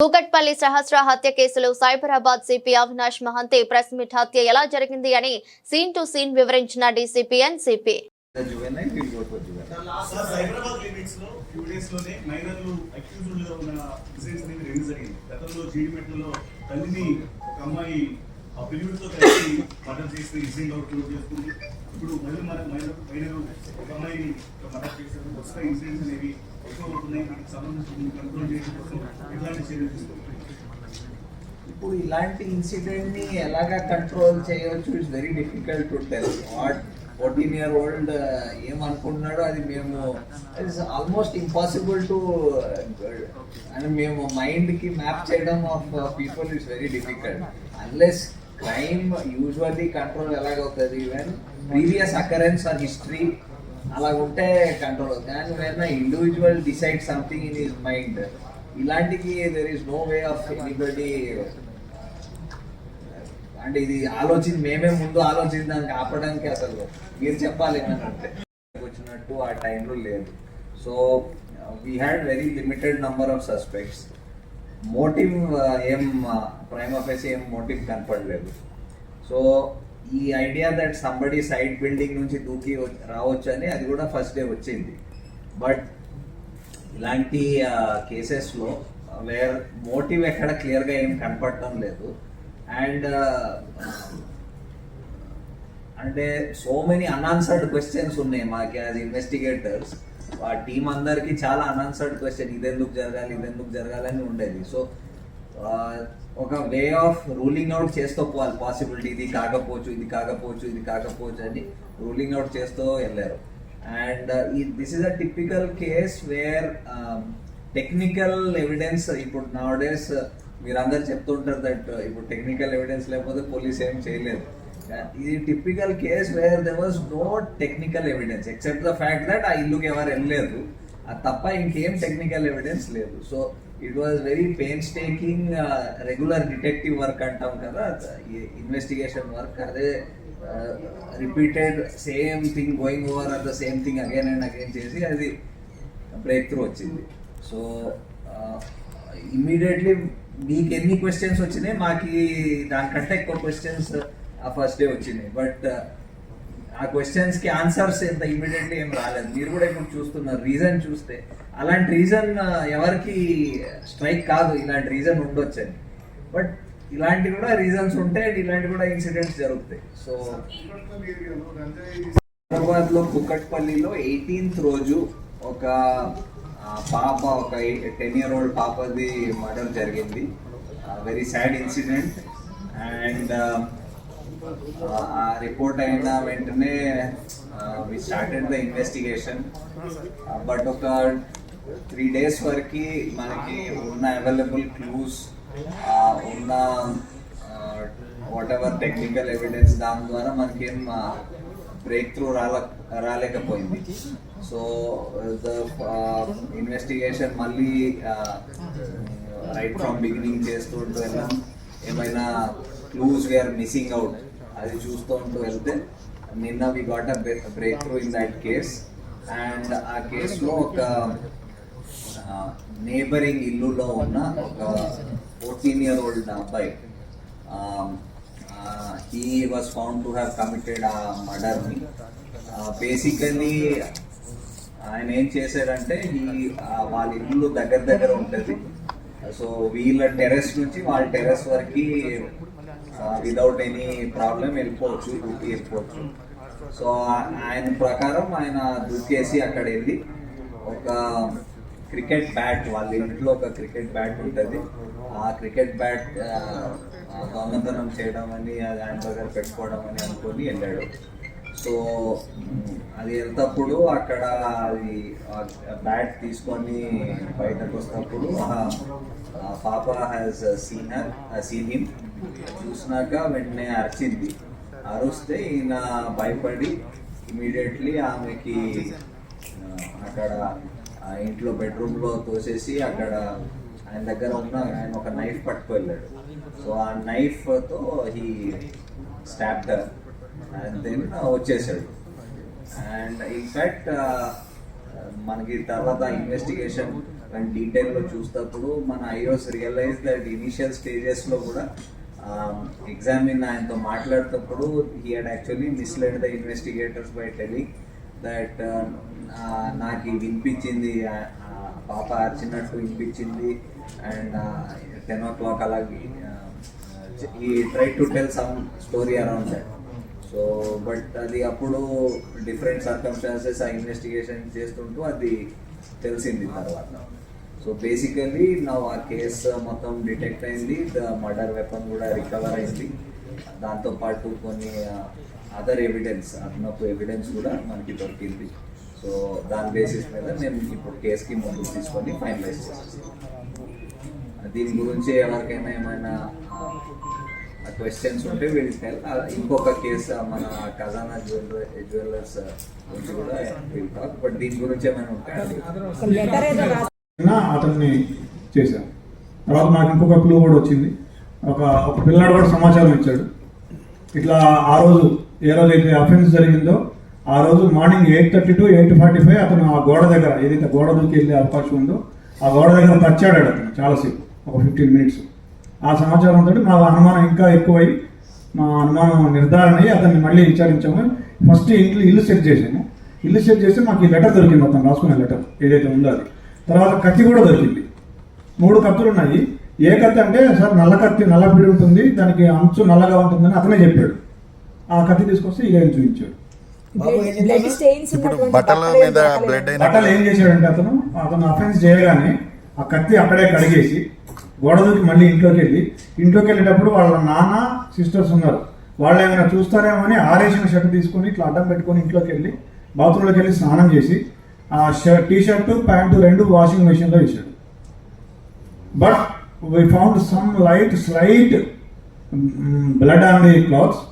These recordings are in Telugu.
కూకట్పల్లి సహస్ర హత్య కేసులో Cyberabad CP Avinash Mohanty press meet హత్య ఎలా జరిగింది అని సీన్ టు సీన్ వివరించిన డీసీపీ సిపి. అమ్మాయి ఆ పిల్లలతో కలిసి మర్డర్ చేసి ఈజీగా క్లోజ్ చేస్తుంది ఇప్పుడు మళ్ళీ మన మహిళలు ఒక అమ్మాయిని మర్డర్ చేశారు వరుసగా ఇన్సిడెంట్స్ అనేవి ఎక్కువ అవుతున్నాయి దానికి సంబంధించి కంట్రోల్ చేయడం కోసం ఎట్లాంటి చర్యలు తీసుకుంటారు ఇప్పుడు ఇలాంటి ఇన్సిడెంట్ని ఎలాగా కంట్రోల్ చేయవచ్చు? It's very difficult to tell what fourteen year old ఏమనుకుంటున్నాడో అది మేము it's almost impossible to and మేము మైండ్కి మ్యాప్ చేయడం of people it's very difficult unless crime usually control ఎలాగవుతుంది? Even previous occurrence or history అలాగుంటే control అవుతుంది. And when individual decide something in his mind ఇలాంటికి there is no way of anybody అంటే ఇది ఆలోచన మేమే ముందు ఆలోచించడానికి ఆపడానికి అసలు. మీరు చెప్పాలి ఏమని వచ్చినట్టు ఆ టైంలో లేదు. So we had very limited number of suspects motive ఏం ప్రైమ్ ఆఫీస్ ఏం మోటివ్ కనపడలేదు. సో ఈ idea that somebody side building నుంచి దూకి రావచ్చు అని అది కూడా ఫస్ట్ డే వచ్చింది. బట్ ఇలాంటి కేసెస్లో వేర్ మోటివ్ ఎక్కడ క్లియర్గా ఏం కనపడటం లేదు. అండ్ అంటే సో మెనీ అన్ఆన్సర్డ్ క్వశ్చన్స్ ఉన్నాయి మాకు యాజ్ ఇన్వెస్టిగేటర్స్ ఆ టీం అందరికి చాలా అన్ఆన్సర్డ్ క్వశ్చన్ ఇదెందుకు జరగాలి ఇదెందుకు జరగాలని ఉండేది. సో ఒక వే ఆఫ్ రూలింగ్ అవుట్ చేస్తూ పోవాలి పాసిబిలిటీ ఇది కాకపోవచ్చు ఇది కాకపోవచ్చు ఇది కాకపోవచ్చు అని రూలింగ్ అవుట్ చేస్తూ వెళ్ళారు. And this is a typical case where technical evidence ఇప్పుడు నా డేస్ uh, మీరందరూ చెప్తుంటారు దట్ uh, ఇప్పుడు టెక్నికల్ ఎవిడెన్స్ లేకపోతే పోలీస్ ఏం చేయలేదు. ఇది typical case where there was no technical evidence except the fact that ఆ ఇల్లుకి ఎవరు వెళ్ళలేదు. అది తప్ప ఇంకేం టెక్నికల్ ఎవిడెన్స్ లేదు. So it was very painstaking regular detective work అంటాం కదా. ఇన్వెస్టిగేషన్ వర్క్ అదే repeated same thing going over or the same thing again and again చేసి అది బ్రేక్ త్రూ వచ్చింది సో ఇమ్మీడియట్లీ uh, మీకు ఎన్ని క్వశ్చన్స్ వచ్చినాయి? మాకు దానికంటే ఎక్కువ క్వశ్చన్స్ ఆ ఫస్ట్ డే వచ్చినాయి బట్ ఆ క్వశ్చన్స్కి ఆన్సర్స్ ఎంత ఇమ్మీడియట్లీ ఏం రాలేదు. మీరు కూడా ఇప్పుడు చూస్తున్నారు రీజన్ చూస్తే అలాంటి రీజన్ ఎవరికి స్ట్రైక్ కాదు. ఇలాంటి రీజన్ ఉండొచ్చని బట్ ఇలాంటి కూడా రీజన్స్ ఉంటే ఇలాంటి కూడా ఇన్సిడెంట్స్ జరుగుతాయి. సో హైదరాబాద్లో కుక్కట్పల్లిలో ఎయిటీన్త్ రోజు ఒక పాప ఒక టెన్ ఇయర్ ఓల్డ్ పాపది మర్డర్ జరిగింది. Very sad incident and report అయిన వెంటనే we started the investigation but ఒక త్రీ డేస్ వరకు మనకి ఉన్న అవైలబుల్ క్లూస్ ఉన్న వాట్ ఎవర్ టెక్నికల్ ఎవిడెన్స్ దాని ద్వారా మనకేం బ్రేక్ త్రూ రాల రాలేకపోయింది. సో ద ఇన్వెస్టిగేషన్ మళ్ళీ రైట్ ఫ్రమ్ బిగినింగ్ చేస్తుంటూ వెళ్ళాం. ఏమైనా క్లూస్ వేఆర్ మిస్సింగ్ అవుట్ అది చూస్తూ ఉంటూ వెళ్తే నిన్న we got a breakthrough in that case and ఆ కేసులో ఒక నేబరింగ్ ఇల్లులో ఉన్న ఒక ఫోర్టీన్ ఇయర్ ఓల్డ్ అబ్బాయి he was found to have committed ఆ మర్డర్ని బేసికలీ ఆయన ఏం చేశారంటే ఈ వాళ్ళ ఇల్లు దగ్గర దగ్గర ఉంటుంది. సో వీళ్ళ టెర్రస్ నుంచి వాళ్ళ టెర్రస్ వరకు వితౌట్ ఎనీ ప్రాబ్లం వెళ్ళిపోవచ్చు డ్యూటీ వెళ్ళిపోవచ్చు. సో ఆయన ప్రకారం ఆయన దూకేసి అక్కడ వెళ్ళి ఒక క్రికెట్ బ్యాట్ వాళ్ళ ఇంట్లో ఒక క్రికెట్ బ్యాట్ ఉంటుంది. ఆ క్రికెట్ బ్యాట్ దొంగతనం చేయడం అని అది ఆయన దగ్గర పెట్టుకోవడం అని అనుకొని వెళ్ళాడు. సో అది వెళ్తప్పుడు అక్కడ అది బ్యాట్ తీసుకొని బయటకు వస్తప్పుడు ఆ- పాప హ్యాస్ సీన్ సీన్ హిమ్ చూసినాక వెంటనే అరిచింది. అరుస్తే ఈయన భయపడి ఇమీడియట్లీ ఆమెకి అక్కడ ఆ ఇంట్లో బెడ్రూమ్లో తోసేసి అక్కడ ఆయన దగ్గర ఉన్న ఆయన ఒక నైఫ్ పట్టుకు వెళ్ళాడు సో ఆ నైఫ్తో he stabbed her and then వచ్చేసాడు. అండ్ ఇన్ఫ్యాక్ట్ మనకి తర్వాత ఇన్వెస్టిగేషన్ అండ్ డీటెయిల్లో చూసినప్పుడు మన ఐఓస్ రియలైజ్ దట్ ఇనిషియల్ స్టేజెస్లో కూడా ఎగ్జామిన్ ఆయనతో మాట్లాడేటప్పుడు he had actually misled the investigators by telling that నాకు వినిపించింది పాప అరిచినట్టు వినిపించింది అండ్ టెన్ ఓ క్లాక్ అలాగే ఈ try to tell some story around that so but అది అప్పుడు డిఫరెంట్ సర్కమ్స్టాన్సెస్ ఆ ఇన్వెస్టిగేషన్ చేస్తుంటూ అది తెలిసింది తర్వాత. సో బేసికలీ నా ఆ కేసు మొత్తం డిటెక్ట్ అయింది. ద మర్డర్ వెపన్ కూడా రికవర్ అయింది. దాంతో పాటు కొన్ని అదర్ ఎవిడెన్స్ అదనపు ఎవిడెన్స్ కూడా మనకి దొరికింది. సో దాని బేసిస్ మీద మేము ఇప్పుడు కేసుకి ముందుకు తీసుకొని ఫైనలైజ్ చేస్తాం. దీని గురించి ఎవరికైనా ఏమైనా క్వశ్చన్స్ ఉంటే వీళ్ళు tell. ఆ, ఇంకొక కేసు మన ఖజానా జ్యువెలర్ జ్యువెలర్స్ కూడా బట్ దీని గురించి ఏమైనా అతన్ని చేశాం. తర్వాత నాకు ఇంకొక క్లూ కూడా వచ్చింది. ఒక ఒక పిల్లాడు కూడా సమాచారం ఇచ్చాడు. ఇట్లా ఆ రోజు ఏ రోజు అయితే అఫెన్స్ జరిగిందో ఆ రోజు morning eight thirty to eight forty five అతను ఆ గోడ దగ్గర ఏదైతే గోడ దూకి వెళ్ళే అవకాశం ఉందో ఆ గోడ దగ్గర తచ్చాడాడు అతను చాలాసేపు ఒక ఫిఫ్టీన్ మినిట్స్ ఆ సమాచారంతో మా అనుమానం ఇంకా ఎక్కువై మా అనుమానం నిర్ధారణ అయ్యి అతన్ని మళ్ళీ విచారించాము. ఫస్ట్ ఇల్లు ఇల్లు సెట్ చేసాము ఇల్లు సెట్ చేస్తే మాకు ఈ లెటర్ దొరికింది అతను రాసుకునే లెటర్ ఏదైతే ఉందో అది. తర్వాత కత్తి కూడా దొరికింది. మూడు కత్తులు ఉన్నాయి. ఏ కత్తి అంటే సార్ నల్ల కత్తి నల్ల పిడి ఉంటుంది దానికి అంచు నల్లగా ఉంటుందని అతనే చెప్పాడు. ఆ కత్తి తీసుకొస్తే ఆయన చూపించాడు. మీద బ్లడ్ బట్టలు ఏం చేశాడంటే అతను అతను అఫెన్స్ చేయగానే ఆ కత్తి అక్కడే కడిగేసి గోడ మళ్ళీ ఇంట్లోకి వెళ్ళి ఇంట్లోకి వెళ్ళేటప్పుడు వాళ్ళ నాన్న సిస్టర్స్ ఉన్నారు. వాళ్ళు ఏమైనా చూస్తారేమో అని ఆరేసిన షర్ట్ తీసుకొని ఇట్లా అడ్డం పెట్టుకొని ఇంట్లోకి వెళ్ళి బాత్రూంలోకి వెళ్ళి స్నానం చేసి ఆ షర్ట్ టీ షర్టు ప్యాంటు రెండు వాషింగ్ మెషిన్లో వేసాడు but we found some light slight blood on the clothes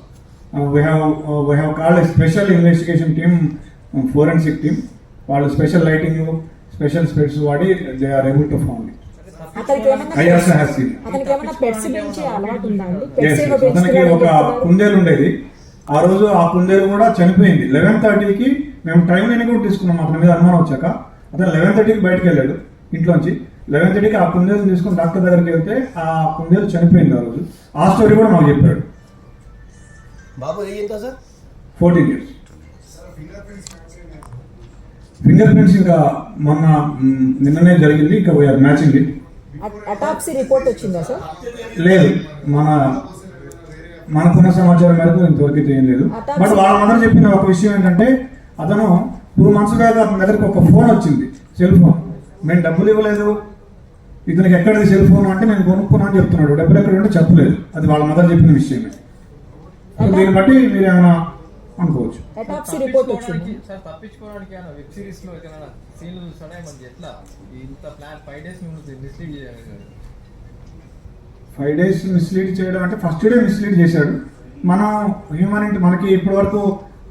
Uh, have have uh, have called have called a special investigation team, uh, వాళ్ళు స్పెషల్ లైటింగ్ స్పెషల్ స్పెట్స్ వాడి they are able to found అతనికి ఏమన్నా ఐ ఆల్సో హ్యావ్ సీన్ అతనికి ఏమన్నా పెట్స్ పెంచే అలవాటు ఉందా అండి? పెట్స్ Yes, ఏమో అతనికి పెంచుతున్నాడని ఒక. కుందేలు ఉండేది. ఆ రోజు ఆ కుందేలు కూడా చనిపోయింది. లెవెన్ థర్టీకి మేము టైం అని కూడా తీసుకున్నాం. అతని మీద అనుమానం వచ్చాక అతను లెవెన్ థర్టీకి బయటకు వెళ్ళాడు ఇంట్లోంచి. లెవెన్ థర్టీకి ఆ కుందేలు తీసుకుని డాక్టర్ దగ్గరికి వెళ్తే ఆ కుందేలు చనిపోయింది ఆ రోజు. ఆ స్టోరీ కూడా మాకు చెప్పాడు. బాబు sir? Fourteen years finger prints ఇంకా మొన్న నిన్ననే జరిగింది. ఇంకా we are matching it autopsy report వచ్చిందా సార్? లేదు. మన మనకున్న సమాచారం మేరకు ఇంతవరకు ఏం లేదు. బట్ వాళ్ళ మదర్ చెప్పిన ఒక విషయం ఏంటంటే అతను టూ మంత్స్ బ్యాక్ అతని దగ్గరికి ఒక ఫోన్ వచ్చింది సెల్ ఫోన్. మేము డబ్బులు ఇవ్వలేదు. ఇతనికి ఎక్కడిది సెల్ ఫోన్ అంటే నేను కొనుక్కున్నా అని చెప్తున్నాడు. డబ్బులు ఎక్కడ ఉంటే చెప్పలేదు. అది వాళ్ళ మదర్ చెప్పిన విషయమే. దీన్ని బట్టి మీరు ఏమైనా అనుకోవచ్చు. అటాప్సీ రిపోర్ట్ వచ్చింది తప్పించుకోవడానికి- సార్ తప్పించుకోవడానికి ఏమైనా వెబ్ సిరీస్లో ఏదైనా సీన్లు చూస్తాడా మనకి ఎట్లా ఇంత ప్లాన్ ఫైవ్ డేస్ మిమ్మల్ని మిస్లీడ్ చేయాలి. ఫైవ్ డేస్ మిస్లీడ్ చేయడం అంటే ఫస్ట్ డే మిస్లీడ్ చేశాడు. మనం హ్యూమనిటీ మనకి ఇప్పటి వరకు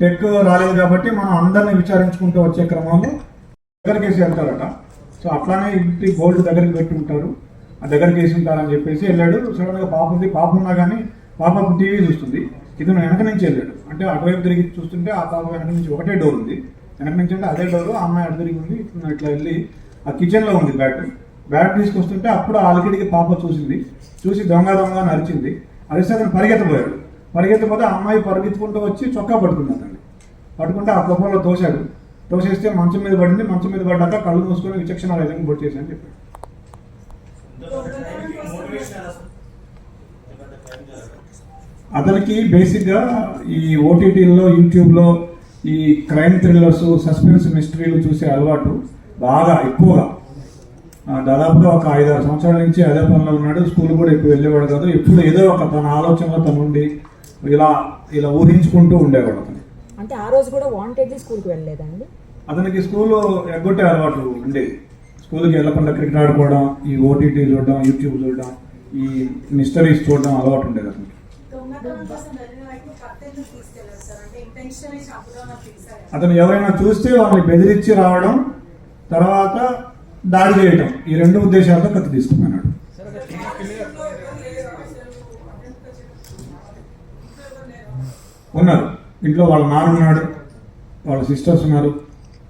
టెక్ రాలేదు కాబట్టి మనం అందరిని విచారించుకుంటూ వచ్చే క్రమంలో దగ్గరికి వేసి వెళ్తారట సో అట్లానే ఇంటి బోల్డ్ దగ్గరికి పెట్టి ఉంటారు ఆ దగ్గరికి వేసి ఉంటారని చెప్పేసి వెళ్ళాడు. సడన్గా పాప ఉంది. పాప ఉన్నా కానీ పాప టీవీ చూస్తుంది. ఇతను వెనక నుంచి వెళ్ళాడు. అంటే అటువైపు తిరిగి చూస్తుంటే ఆ పాప వెనక నుంచి ఒకటే డోర్ ఉంది. వెనక నుంచి అంటే అదే డోర్ ఆ అమ్మాయి అటు తిరిగి ఉంది ఇట్లా వెళ్ళి ఆ కిచెన్లో ఉంది బ్యాట్ బ్యాట్ తీసుకొస్తుంటే అప్పుడు ఆ పాప చూసింది. చూసి దొంగ దొంగ అని అరిచింది. అరిస్తే అతను పరిగెత్తపోయాడు పరిగెత్తపోతే ఆ అమ్మాయి పరిగెత్తుకుంటూ వచ్చి చొక్కా పట్టుకుంది అతన్ని పట్టుకుంటే ఆ కోపంలో తోశాడు. తోసేస్తే మంచం మీద పడింది. మంచం మీద పడ్డాక కళ్ళు మూసుకొని విచక్షణ రహితంగా బొట్టు చేశాను చెప్పాడు. అతనికి బేసిక్గా ఈ ఓటీటీల్లో యూట్యూబ్లో ఈ క్రైమ్ థ్రిల్లర్స్ సస్పెన్స్ మిస్టరీలు చూసే అలవాటు బాగా ఎక్కువగా. దాదాపుగా ఒక ఐదారు సంవత్సరాల నుంచి అదే పనిలో ఉన్నాడు. స్కూల్ కూడా ఎక్కువ వెళ్ళేవాడు కాదు. ఎప్పుడు ఏదో ఒక తన ఆలోచనలో తను ఉండి ఇలా ఇలా ఊహించుకుంటూ ఉండేవాడు అతను. అంటే ఆ రోజు కూడా వాంటెడ్ స్కూల్కి వెళ్ళలేదండి అతనికి స్కూల్ ఎగ్గొట్టే అలవాటు ఉండేది. స్కూల్కి వెళ్ళకుండా క్రికెట్ ఆడుకోవడం ఈ ఓటీటీ చూడడం యూట్యూబ్ చూడడం ఈ మిస్టరీస్ చూడడం అలవాటు ఉండేది అతనికి. అతను ఎవరైనా చూస్తే వాళ్ళని బెదిరించి రావడం తర్వాత దాడి చేయడం ఈ రెండు ఉద్దేశాలతో కత్తి తీసుకున్నాడు. ఉన్నారు. ఇంట్లో వాళ్ళ నాన్న ఉన్నాడు. వాళ్ళ సిస్టర్స్ ఉన్నారు.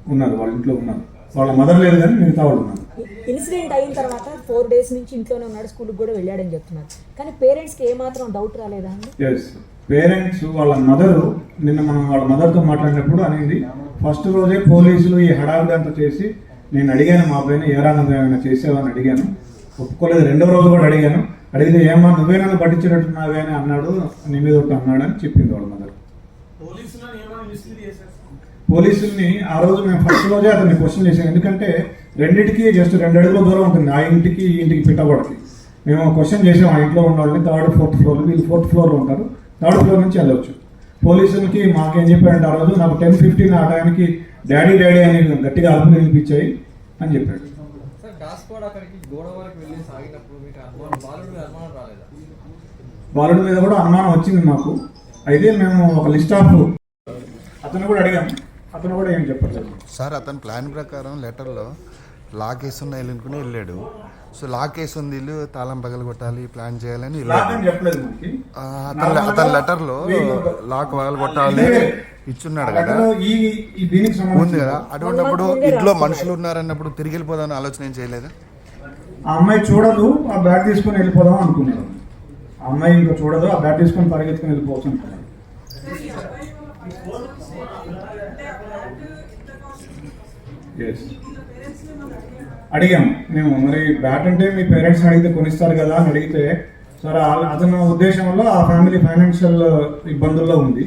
ఉన్నారు. వాళ్ళ ఇంట్లో ఉన్నారు. వాళ్ళ మదర్ లేదు కానీ మిగతా వాళ్ళు ఉన్నారు. ఇన్సిడెంట్ అయిన తర్వాత ఫోర్ డేస్ నుంచి ఇంట్లోనే ఉన్నాడు స్కూల్కి కూడా వెళ్ళాడని చెప్తున్నారు. కానీ పేరెంట్స్కి ఏమాత్రం డౌట్ రాలేదా పేరెంట్స్ వాళ్ళ మదర్ నిన్న మనం వాళ్ళ మదర్తో మాట్లాడినప్పుడు అనింది ఫస్ట్ రోజే పోలీసులు ఈ హడావిడి అంతా చేసి నేను అడిగాను మా అబ్బాయిని ఏ రంగం ఏమైనా చేసావని అడిగాను. ఒప్పుకోలేదు రెండో రోజు కూడా అడిగాను. అడిగితే ఏమా నువ్వే నన్ను పట్టించినట్టున్నావే అని అన్నాడు నీ మీద ఒకటి అన్నాడు అని చెప్పింది వాళ్ళ మదర్. పోలీసులను ఏమైనా మిస్లీడ్ చేశారు పోలీసుల్ని ఆ రోజు మేము ఫస్ట్ రోజే అతన్ని క్వశ్చన్ చేసాం ఎందుకంటే రెండింటికి జస్ట్ రెండు అడుగుల దూరం ఉంటుంది. ఆ ఇంటికి ఈ ఇంటికి పిట్టబడికి మేము క్వశ్చన్ చేసాం ఆ ఇంట్లో ఉన్న వాళ్ళని. థర్డ్ ఫోర్త్ ఫ్లోర్ వీళ్ళు ఫోర్త్ ఫ్లోర్లో ఉంటారు. థర్డ్ ఫ్లోర్ నుంచి వెళ్ళొచ్చు. పోలీసులకి మాకేం చెప్పాడంటే ఆ రోజు నాకు టెన్ ఫిఫ్టీన్ ఆ టైంకి డాడీ డాడీ అని గట్టిగా అరుపులు వినిపించాయి అని చెప్పాడు. బాలుడి మీద కూడా అనుమానం వచ్చింది మాకు. అయితే మేము ఒక లిస్ట్ ఆఫ్ అతను కూడా అడిగాం. అతను కూడా ఏం చెప్పట్లేదు సార్ అతని ప్లాన్ ప్రకారం లెటర్లో లాక్ వేసున్న వెళ్ళనుకుని వెళ్ళాడు. సో లాక్ వేసి ఉంది ఇల్లు తాళం పగల కొట్టాలి ప్లాన్ చేయాలని చెప్పలేదు అతని అతని లెటర్లో లాక్ పగల కొట్టాలి ఇచ్చున్నాడు కదా. లెటర్లో ఈ ఈ దీనికి ఉంది కదా. అటువంటిప్పుడు ఇంట్లో మనుషులు ఉన్నారన్నప్పుడు తిరిగి వెళ్ళిపోదామని ఆలోచన ఏం చేయలేదా? ఆ అమ్మాయి చూడదు ఆ బ్యాగ్ తీసుకొని వెళ్ళిపోదాం అనుకున్నాడు. ఆ అమ్మాయి ఇంకా చూడదు ఆ బ్యాగ్ తీసుకొని పరిగెత్తుకొని వెళ్ళిపోవచ్చు అనుకున్నాడు. అడిగాం మేము మరి బ్యాట్ అంటే మీ పేరెంట్స్ అడిగితే కొనిస్తారు కదా అని అడిగితే సరే అతను ఉద్దేశంలో ఆ ఫ్యామిలీ ఫైనాన్షియల్ ఇబ్బందుల్లో ఉంది.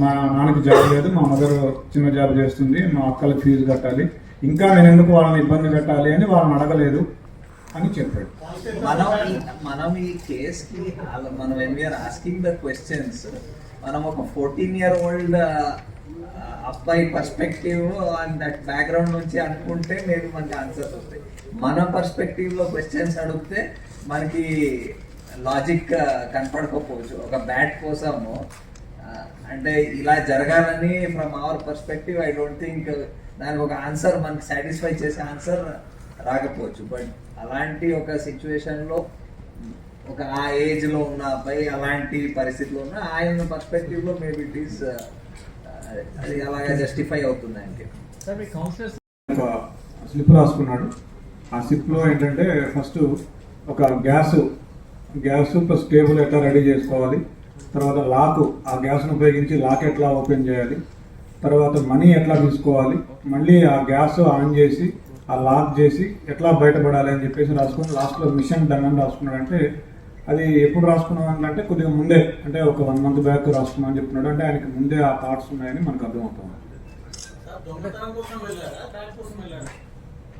మా నాన్నకి జాబ్ లేదు మా మదర్ చిన్న జాబ్ చేస్తుంది మా అక్కలకి ఫీజు కట్టాలి ఇంకా నేను ఎందుకు వాళ్ళని ఇబ్బంది పెట్టాలి అని వాళ్ళని అడగలేదు అని చెప్పాడు. మనం మనం ఈ కేస్కి మనం వెన్ ఆస్కింగ్ ద క్వశ్చన్స్ మనం ఒక ఫోర్టీన్ ఇయర్ ఓల్డ్ అబ్బాయి పర్స్పెక్టివ్ అండ్ దట్ బ్యాక్గ్రౌండ్ నుంచి అనుకుంటే మేబీ మనకి ఆన్సర్స్ వస్తాయి మన పర్స్పెక్టివ్లో క్వశ్చన్స్ అడిగితే మనకి లాజిక్ కనపడకపోవచ్చు. ఒక బ్యాట్ కోసము అంటే ఇలా జరగాలని from our perspective I don't think దానికి ఒక ఆన్సర్ మనకి సాటిస్ఫై చేసే ఆన్సర్ రాకపోవచ్చు. బట్ అలాంటి ఒక సిచ్యువేషన్లో ఒక ఆ ఏజ్లో ఉన్న అబ్బాయి అలాంటి పరిస్థితిలో ఉన్న ఆయన పర్స్పెక్టివ్లో మేబీ ఇట్ ఈస్ అది అలాగా జస్టిఫై అవుతుంది ఆయనకి. ఒక స్లిప్ రాసుకున్నాడు. ఆ స్లిప్లో ఏంటంటే ఫస్ట్ ఒక గ్యాస్ గ్యాస్ ప్లస్ టేబుల్ ఎట్లా రెడీ చేసుకోవాలి తర్వాత లాక్ ఆ గ్యాస్ను ఉపయోగించి లాక్ ఎట్లా ఓపెన్ చేయాలి తర్వాత మనీ ఎట్లా తీసుకోవాలి మళ్ళీ ఆ గ్యాస్ ఆన్ చేసి ఆ లాక్ చేసి ఎట్లా బయటపడాలి అని చెప్పేసి రాసుకుని లాస్ట్లో మిషన్ డన్ అని రాసుకున్నాడు అంటే అది ఎప్పుడు రాసుకున్నాం అంటే కొద్దిగా ముందే అంటే ఒక వన్ మంత్ బ్యాక్ రాసుకున్నాం అని చెప్తున్నాడు. అంటే ఆయనకి ముందే ఆ థాట్స్ ఉన్నాయని మనకు అర్థమవుతుంది.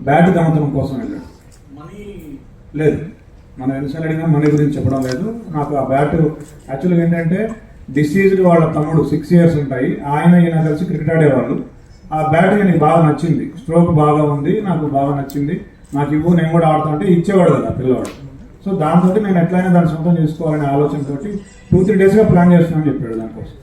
బ్యాట్ కోసం దొంగతనం కోసం వెళ్ళాడు. మనీ లేదు. మనం ఎన్నిసార్లు అడిగినా మనీ గురించి చెప్పడం లేదు. నాకు ఆ బ్యాట్ యాక్చువల్గా ఏంటంటే డిసీజ్డ్ వాళ్ళ తమ్ముడు సిక్స్ ఇయర్స్ ఉంటాయి. ఆయన ఈయన కలిసి క్రికెట్ ఆడేవాళ్ళు. ఆ బ్యాట్ నాకు బాగా నచ్చింది. స్ట్రోక్ బాగా ఉంది నాకు బాగా నచ్చింది. నాకు ఇవ్వు నేను కూడా ఆడుతా అంటే ఇచ్చేవాడు కదా పిల్లవాడు. సో దాంతో నేను ఎట్లయినా దాన్ని సొంతం చేసుకోవాలనే ఆలోచనతోటి టూ త్రీ డేస్గా ప్లాన్ చేస్తున్నాను చెప్పాడు దానికోసం.